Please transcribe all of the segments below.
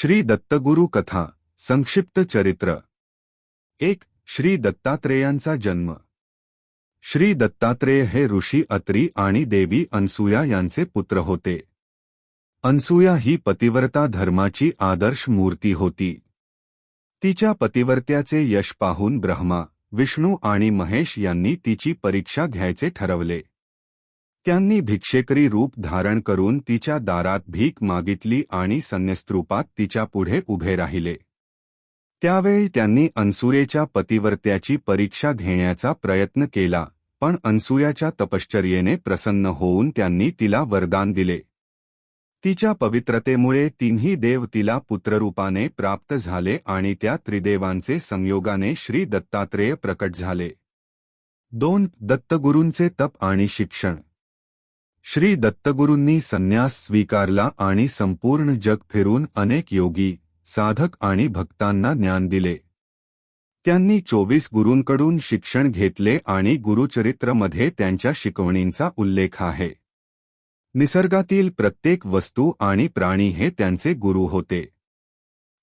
श्री दत्तगुरु कथा, संक्षिप्त चरित्र. एक, श्री दत्तात्रेयांचा जन्म. श्री दत्तात्रेय हे ऋषी अत्री आणि देवी अनसुया यांचे पुत्र होते. अनसुया ही पतिव्रता धर्माची आदर्श मूर्ती होती. तिच्या पतिवर्त्याचे यश पाहून ब्रह्मा, विष्णू आणि महेश यांनी तिची परीक्षा घ्यायचे ठरवले. त्यांनी भिक्षेकरी रूप धारण करून तिच्या दारात भीक मागितली आणि संन्यस्त्रूपात तिच्या पुढे उभे राहिले. त्यावेळी त्यांनी अनसुयेच्या पतिवर्त्याची परीक्षा घेण्याचा प्रयत्न केला पण अनसुयाच्या तपश्चर्येने प्रसन्न होऊन त्यांनी तिला वरदान दिले. तिच्या पवित्रतेमुळे तिन्ही देव तिला पुत्ररूपाने प्राप्त झाले आणि त्या त्रिदेवांचे संयोगाने श्री दत्तात्रेय प्रकट झाले. दोन दत्तगुरूंचे तप आणि शिक्षण. श्री दत्तगुरूंनी संन्यास स्वीकारला आणि संपूर्ण जग फिरून अनेक योगी साधक आणि भक्तांना ज्ञान दिले. त्यांनी चोवीस गुरूंकडून शिक्षण घेतले आणि गुरुचरित्रमध्ये त्यांच्या शिकवणींचा उल्लेख आहे. निसर्गातील प्रत्येक वस्तू आणि प्राणी हे त्यांचे गुरु होते.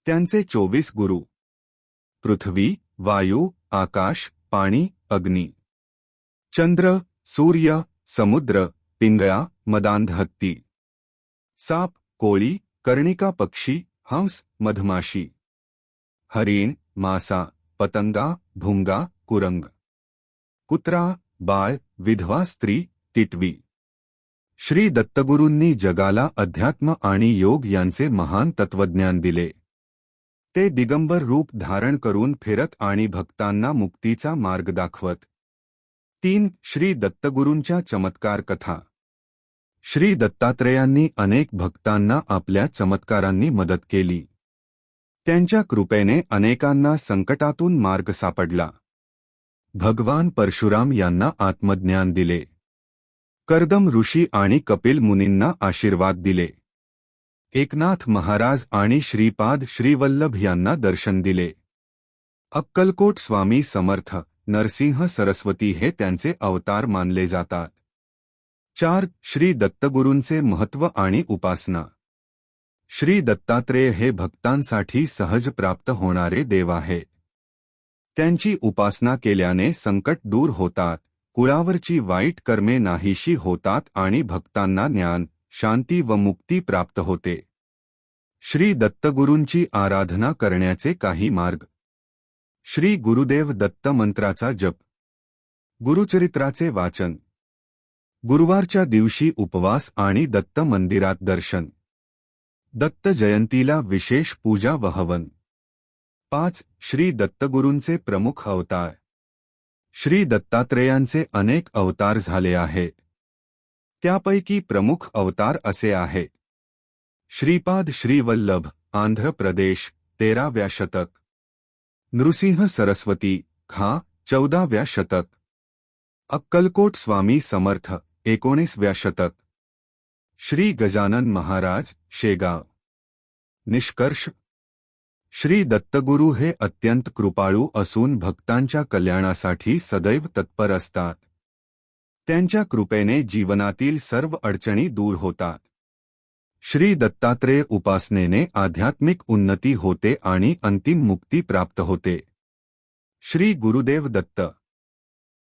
त्यांचे चोवीस गुरु. पृथ्वी वायू आकाश पाणी अग्नी. चंद्र सूर्य समुद्र पिंगळा मदांध साप, कोळी, कर्णिका पक्षी, हंस, मधमाशी। हरिण, मासा, पतंगा, भुंगा, कुरंग। कुत्रा, बाळ, विधवा, स्त्री टिटवी श्री दत्तगुरूंनी जगाला अध्यात्म आणि योग यांचे महान तत्वज्ञान दिले. ते दिगंबर रूप धारण करून फिरत आणि भक्तांना मुक्तीचा मार्ग दाखवत. तीन श्री दत्तगुरूंच्या चमत्कार कथा. श्री दत्तात्रेयांनी अनेक भक्तांना आपल्या चमत्कारांनी मदत केली. त्यांच्या कृपेने अनेकांना संकटातून मार्ग सापडला. भगवान परशुराम आत्मज्ञान दिले. कर्दम ऋषी आणि कपिल मुनींना आशीर्वाद दिले. एकनाथ महाराज आणि श्रीपाद श्रीवल्लभ यांना दर्शन दिले. अक्कलकोट स्वामी समर्थ नरसिंह सरस्वती हे त्यांचे अवतार मानले जातात. चार श्री दत्तगुरूंचे महत्त्व आणि उपासना. श्री दत्तात्रेय हे भक्तांसाठी सहज प्राप्त होणारे देव आहेत त्यांची उपासना केल्याने संकट दूर होतात कुळावरची वाईट कर्मे नाहीशी होतात आणि भक्तांना ज्ञान शांती व मुक्ती प्राप्त होते. श्री दत्तगुरूंची आराधना करण्याचे काही मार्ग. श्री गुरुदेव दत्त मंत्राचा जप. गुरुचरित्राचे वाचन. गुरुवारच्या दिवशी उपवास आणि दत्त मंदिरात दर्शन. दत्त जयंतीला विशेष पूजा व हवन पाच, श्री दत्तगुरूंचे प्रमुख अवतार. श्री दत्तात्रेयांचे अनेक अवतार झाले आहेत त्यापैकी प्रमुख अवतार असे आहेत श्रीपाद श्रीवल्लभ, आंध्र प्रदेश, तेराव्या शतक. नृसिंह सरस्वती, खा, चौदाव्या शतक. अक्कलकोट स्वामी समर्थ, एकोणीसव्या शतक. श्री गजानन महाराज, शेगाव. निष्कर्ष. श्री दत्तगुरू हे अत्यंत कृपाळू असून भक्तांच्या कल्याणासाठी सदैव तत्पर असतात. त्यांच्या कृपेने जीवनातील सर्व अडचणी दूर होतात. श्री दत्तात्रेय उपासनेने आध्यात्मिक उन्नति होते आणि अंतिम मुक्ती प्राप्त होते. श्री गुरुदेव दत्त